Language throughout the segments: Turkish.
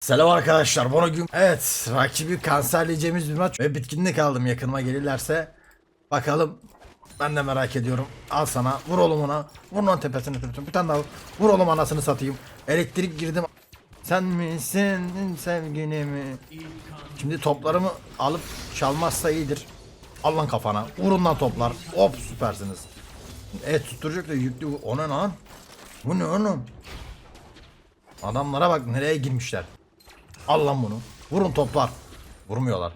Selam arkadaşlar. Bugün evet rakibi kanserleyeceğimiz bir maç ve bitkinlik aldım yakınıma gelirlerse. Bakalım. Ben de merak ediyorum. Al sana. Vur oğlum ona. Vur lan tepesine tepesine. Bir tane daha vur. Oğlum anasını satayım. Elektrik girdim. Sen misin sevgilimi? Şimdi toplarımı alıp çalmazsa iyidir. Al lan kafana. Vurun lan toplar. Hop süpersiniz. Evet tutturacak da yüklü. O ne lan? Bu ne oğlum? Adamlara bak nereye girmişler. Al lan bunu. Vurun toplar. Vurmuyorlar.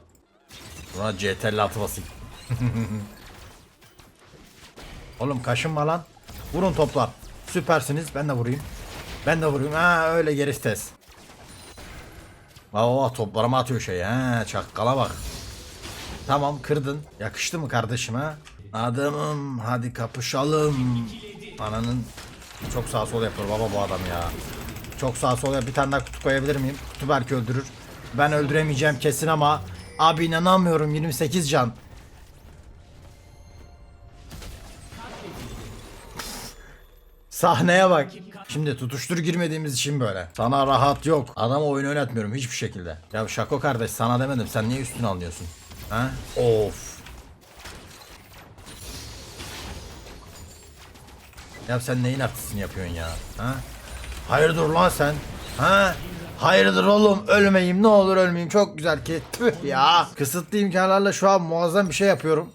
Buna CTRL atı basayım. Oğlum kaşınma lan. Vurun toplar. Süpersiniz. Ben de vurayım. Ben de vurayım. Ha öyle gerisi tez. Aa toplarıma atıyor şey. Ha çakkala bak. Tamam kırdın. Yakıştı mı kardeşim ha? Adamım hadi kapışalım. Ananın çok sağ sol yapıyor baba bu adam ya. Çok sağ sol yap. Bir tane daha kutu koyabilir miyim? Kutu belki öldürür. Ben öldüremeyeceğim kesin ama abi inanamıyorum 28 can. Sahneye bak. Şimdi tutuştur girmediğimiz için böyle. Sana rahat yok. Adama oyun oynatmıyorum hiçbir şekilde. Ya Şako kardeş sana demedim. Sen niye üstüne alıyorsun? Ha? Of. Ya sen neyin artistini yapıyorsun ya? Ha? Hayırdır lan sen? Ha? Hayırdır oğlum ölmeyeyim ne olur ölmeyeyim çok güzel ki tüh ya kısıtlı imkanlarla şu an muazzam bir şey yapıyorum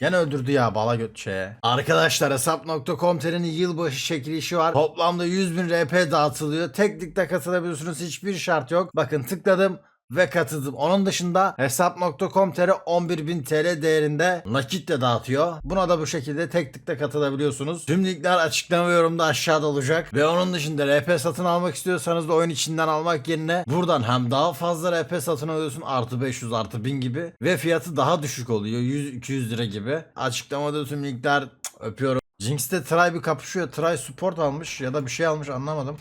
Gene öldürdü ya bala göt şeye. Arkadaşlar hesap.com.tr'nin yılbaşı çekilişi var. Toplamda 100 bin RP dağıtılıyor. Teklikte katılabiliyorsunuz. Hiçbir şart yok. Bakın tıkladım ve katıldım. Onun dışında hesap.com.tr 11.000 TL değerinde nakit de dağıtıyor. Buna da bu şekilde tek tıkla katılabiliyorsunuz. Tüm linkler açıklama ve yorumda aşağıda olacak. Ve onun dışında RP satın almak istiyorsanız da oyun içinden almak yerine buradan hem daha fazla RP satın alıyorsun artı 500 artı 1000 gibi ve fiyatı daha düşük oluyor 100-200 lira gibi. Açıklamada tüm linkler öpüyorum. Jinx'te Try bir kapışıyor. Try support almış ya da bir şey almış anlamadım.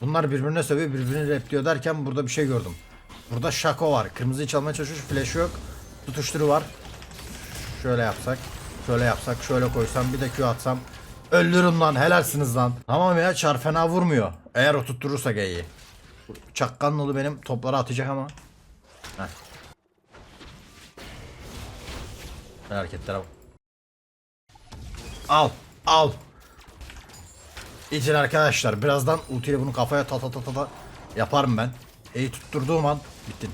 Bunlar birbirine sövüyor birbirini repliyor derken burada bir şey gördüm. Burada Şako var. Kırmızıyı çalmaya çalışıyor. Flash yok. Tutuşturu var. Şöyle yapsak. Şöyle yapsak. Şöyle koysam. Bir de Q atsam. Öldürün lan. Helalsiniz lan. Tamam ya. Çar fena vurmuyor. Eğer o tutturursa G'yi. Çakkanlı benim topları atacak ama. Heh. Hareketlere bak. Al. Al. İçin arkadaşlar. Birazdan ultiyle bunu kafaya ta ta ta ta ta yaparım ben. E'yi tutturduğum an bittin.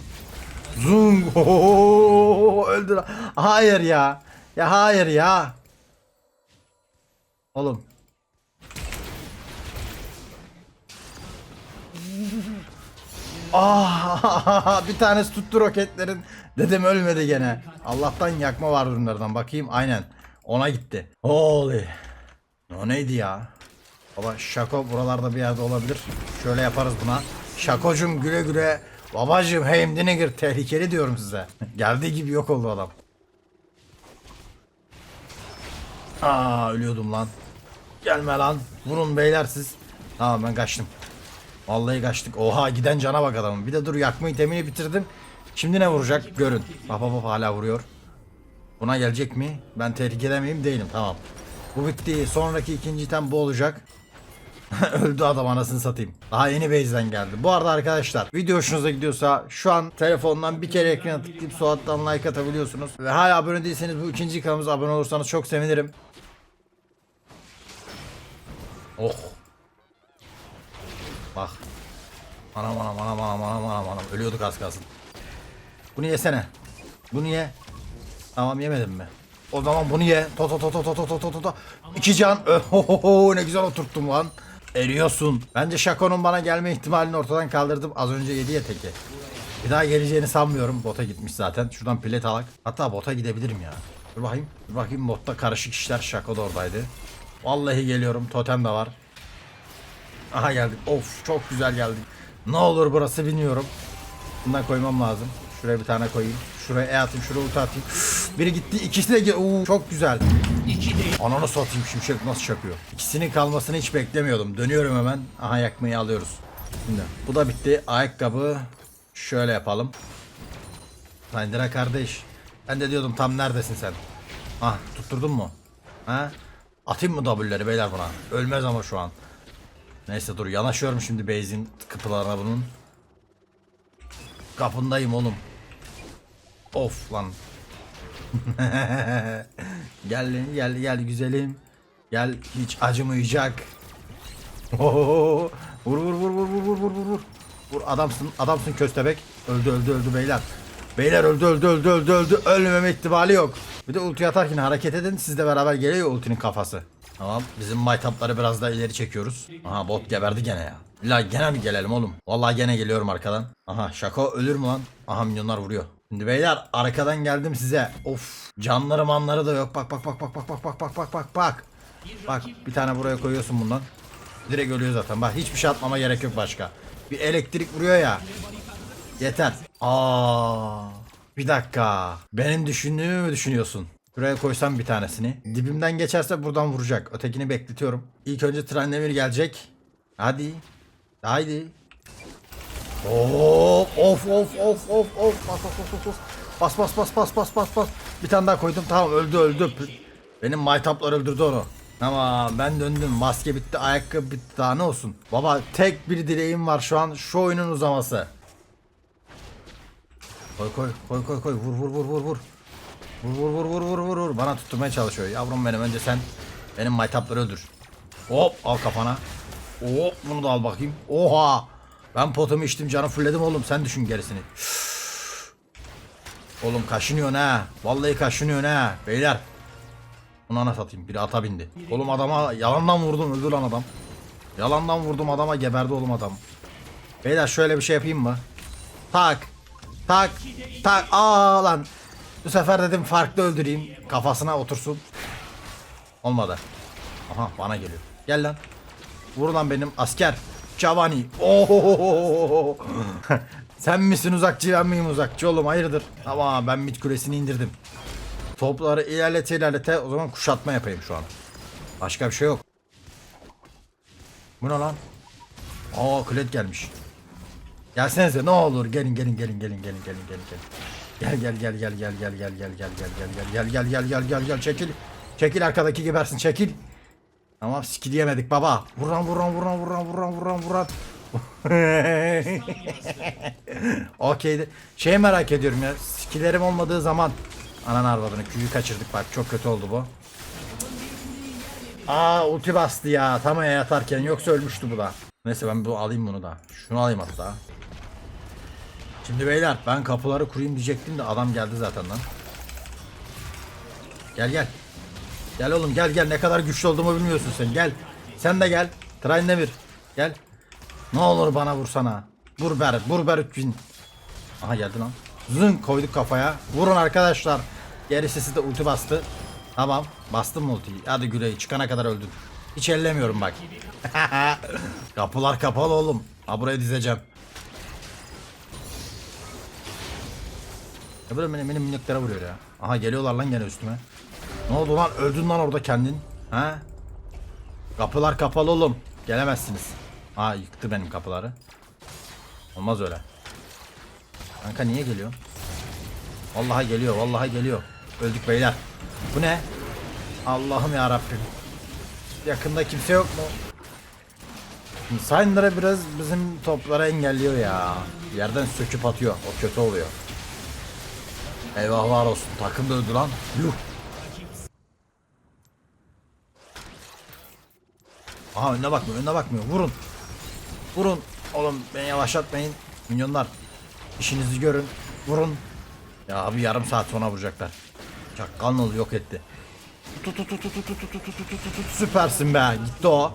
Zung. Ohohoho, Öldü lan. Hayır ya. Ya hayır ya. Oğlum. Ah, bir tanesi tuttu roketlerin. Dedem ölmedi gene. Allah'tan yakma var bunlardan. Bakayım aynen. Ona gitti. Holy. O neydi ya? Baba Şako buralarda bir yerde olabilir. Şöyle yaparız buna. Şakocum güle güle. Babacım Heimdiniger tehlikeli diyorum size. Geldiği gibi yok oldu adam. Aa ölüyordum lan. Gelme lan. Vurun beyler siz. Tamam ben kaçtım. Vallahi kaçtık. Oha giden cana bak adamın. Bir de dur yakma itemini bitirdim. Şimdi ne vuracak görün. Bak bak hala vuruyor. Buna gelecek mi? Ben tehlikede miyim? Değilim tamam. Bu bitti. Sonraki ikinci item bu olacak. Öldü adam anasını satayım. Daha yeni base'den geldi. Bu arada arkadaşlar video hoşunuza gidiyorsa şu an telefondan bir kere ekrana tıklayıp Suat'tan like atabiliyorsunuz. Ve hala abone değilseniz bu ikinci kanalımıza abone olursanız çok sevinirim. Oh. Bak. Anam anam anam anam anam anam anam. Ölüyorduk az kalsın. Bunu yesene. Bunu ye. Tamam yemedim mi? O zaman bunu ye. To to to to to to to to to. İki can. Ohoho ne güzel oturttum lan. Eriyorsun. Bence Şako'nun bana gelme ihtimalini ortadan kaldırdım. Az önce yedi ya teki. Bir daha geleceğini sanmıyorum. Bota gitmiş zaten. Şuradan pilet alak. Hatta bota gidebilirim ya. Dur bakayım. Dur bakayım botta karışık işler. Şako da oradaydı. Vallahi geliyorum. Totem de var. Aha geldik. Of çok güzel geldik. Ne olur burası bilmiyorum. Bundan koymam lazım. Şuraya bir tane koyayım. Şuraya E atayım, şuraya ulti atayım. Biri gitti, ikisi de ge- Oo, çok güzel. Ananı satayım şimşek nasıl çakıyor. İkisinin kalmasını hiç beklemiyordum. Dönüyorum hemen. Aha yakmayı alıyoruz. Şimdi bu da bitti. Ayakkabı şöyle yapalım. Saydıra kardeş. Ben de diyordum tam neredesin sen? Ah tutturdun mu? Ha? Atayım mı W'leri beyler buna? Ölmez ama şu an. Neyse dur yanaşıyorum şimdi base'in kapılarına bunun. Kapındayım oğlum. Of lan. gel gel gel güzelim. Gel hiç acımayacak. Ohoho. Vur vur vur vur vur vur vur vur. Vur adamsın adamsın köstebek. Öldü öldü öldü beyler. Beyler öldü öldü öldü öldü öldü. Ölmeme ihtimali yok. Bir de ulti atarken hareket edin. Siz de beraber geliyor ultinin kafası. Tamam. Bizim maytapları biraz daha ileri çekiyoruz. Aha bot geberdi gene ya. La gene mi gelelim oğlum? Vallahi gene geliyorum arkadan. Aha şaka ölür mü lan? Aha minyonlar vuruyor. Beyler arkadan geldim size. Of canları manları da yok. Bak bak bak bak bak bak bak bak bak bak bak. Bak bir tane buraya koyuyorsun bundan. Direkt ölüyor zaten. Bak hiçbir şey atmama gerek yok başka. Bir elektrik vuruyor ya. Yeter. Aa. Bir dakika. Benim düşündüğümü mü düşünüyorsun? Şuraya koysam bir tanesini. Dibimden geçerse buradan vuracak. Ötekini bekletiyorum. İlk önce Trendemir gelecek. Hadi. Haydi. Of of of of of bas bas bas bas. Bas bas bas bas bas bas bas. Bir tane daha koydum. Tamam öldü öldü. Benim maytaplar öldürdü onu. Tamam ben döndüm. Maske bitti ayakkabı bitti. Daha ne olsun? Baba tek bir dileğim var şu an. Şu oyunun uzaması. Koy koy koy koy koy. Vur vur vur vur vur. Vur vur vur vur vur vur vur. Bana tutturmaya çalışıyor. Yavrum benim önce sen benim maytapları öldür. Hop al kafana. Hop bunu da al bakayım. Oha ben potumu içtim canı fulledim oğlum sen düşün gerisini. Oğlum kaşınıyor ha. Vallahi kaşınıyor ha. Beyler. Bunu ana satayım. Biri ata bindi. Oğlum adama yalandan vurdum öldü lan adam. Yalandan vurdum adama geberdi oğlum adam. Beyler şöyle bir şey yapayım mı? Tak. Tak. Tak. Aa lan. Bu sefer dedim farklı öldüreyim. Kafasına otursun. Olmadı. Aha bana geliyor. Gel lan. Vur lan benim asker. Cavani. Sen misin uzakçı ben miyim uzakçı oğlum hayırdır? Ama ben mid kulesini indirdim. Topları ilerlete ilerlete o zaman kuşatma yapayım şu an. Başka bir şey yok. Bu ne lan? Aa klet gelmiş. Gelsenize ne olur gelin gelin gelin gelin gelin gelin gelin gelin. Gel gel gel gel gel gel gel gel gel gel gel gel gel gel gel gel gel çekil. Çekil arkadaki gebersin çekil. Tamam skill yemedik baba. Vuran vuran vuran vuran vuran vuran vuran. Okey. Şey merak ediyorum ya. Skillerim olmadığı zaman anan arvadını küyü kaçırdık bak çok kötü oldu bu. Aa ulti bastı ya tam yatarken yoksa ölmüştü bu da. Neyse ben bu alayım bunu da. Şunu alayım hatta. Şimdi beyler ben kapıları kurayım diyecektim de adam geldi zaten lan. Gel gel. Gel oğlum gel gel ne kadar güçlü olduğumu bilmiyorsun sen gel. Sen de gel. Train Demir. Gel. Ne olur bana vursana. Vur ber, vur ber 3000. Aha geldi lan. Zın koyduk kafaya. Vurun arkadaşlar. Gerisi size de ulti bastı. Tamam. Bastım ultiyi? Hadi Güley çıkana kadar öldün. Hiç ellemiyorum bak. Kapılar kapalı oğlum. Ha buraya dizeceğim. Ya böyle benim, benim vuruyor ya. Aha geliyorlar lan gene üstüme. Ne oldu lan? Öldün lan orada kendin. Ha? Kapılar kapalı oğlum. Gelemezsiniz. Aa yıktı benim kapıları. Olmaz öyle. Kanka niye geliyor? Vallahi geliyor, vallahi geliyor. Öldük beyler. Bu ne? Allah'ım ya Rabbim. Yakında kimse yok mu? Syndra biraz bizim toplara engelliyor ya. Yerden söküp atıyor. O kötü oluyor. Eyvahlar olsun. Takım da öldü lan. Yuh. Aha önüne bakmıyor, önüne bakmıyor. Vurun. Vurun. Oğlum beni yavaşlatmayın. Minyonlar. İşinizi görün. Vurun. Ya abi yarım saat sonra vuracaklar. Çakkalını yok etti. Süpersin be. Gitti o.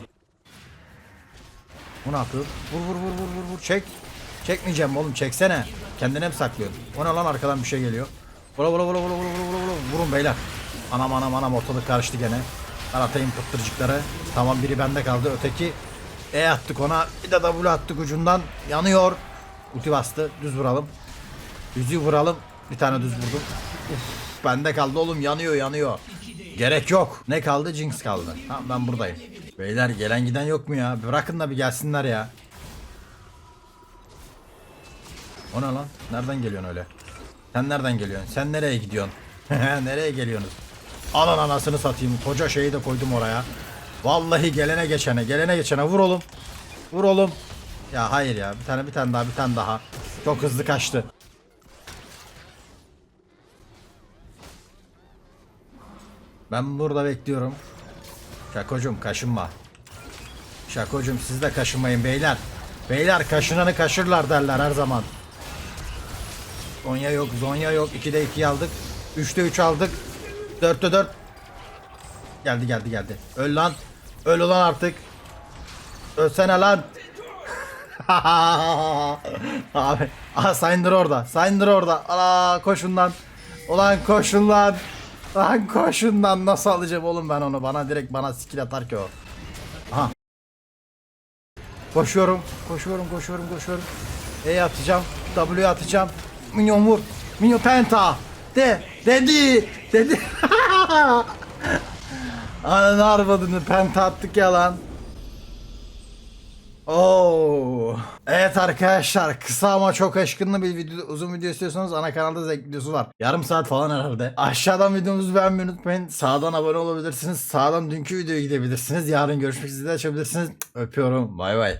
Bu ne yapıyor? Vur vur vur vur vur vur. Çek. Çekmeyeceğim oğlum çeksene. Kendine mi saklıyorsun? O ne lan arkadan bir şey geliyor. Vura vura vura vura vura vura vura Vurun beyler. Anam anam anam ortalık karıştı gene. Ben atayım pıttırcıkları. Tamam biri bende kaldı. Öteki E attık ona. Bir de W attık ucundan. Yanıyor. Ulti bastı. Düz vuralım. Düzü vuralım. Bir tane düz vurdum. Uf, bende kaldı oğlum. Yanıyor yanıyor. Gerek yok. Ne kaldı? Jinx kaldı. Tamam ben buradayım. Beyler gelen giden yok mu ya? Bırakın da bir gelsinler ya. O ne lan? Nereden geliyorsun öyle? Sen nereden geliyorsun? Sen nereye gidiyorsun? nereye geliyorsunuz? Anan anasını satayım. Koca şeyi de koydum oraya. Vallahi gelene geçene, gelene geçene vur oğlum. Vur oğlum. Ya hayır ya. Bir tane bir tane daha, bir tane daha. Çok hızlı kaçtı. Ben burada bekliyorum. Şakocum kaşınma. Şakocum siz de kaşınmayın beyler. Beyler kaşınanı kaşırlar derler her zaman. Zonya yok, Zonya yok. 2'de 2 aldık. 3'te 3 aldık. 4'te 4. Geldi geldi geldi. Öl lan. Öl ulan artık. Ölsene lan. Abi. Aha Syndra orada. Syndra orada. Ala koşun lan. Ulan koşun lan. Lan koşun lan. Nasıl alacağım oğlum ben onu? Bana direkt bana skill atar ki o. Aha. Koşuyorum. Koşuyorum koşuyorum koşuyorum. E atacağım. W atacağım. Minyon vur. Minyon penta. De. Dedi. Dedi. Ananı arvadını penta attık ya lan. Oo. Evet arkadaşlar kısa ama çok aşkınlı bir video uzun video istiyorsanız ana kanalda zevk videosu var. Yarım saat falan herhalde. Aşağıdan videomuzu beğenmeyi unutmayın. Sağdan abone olabilirsiniz. Sağdan dünkü videoya gidebilirsiniz. Yarın görüşmek üzere açabilirsiniz. Öpüyorum. Bay bay.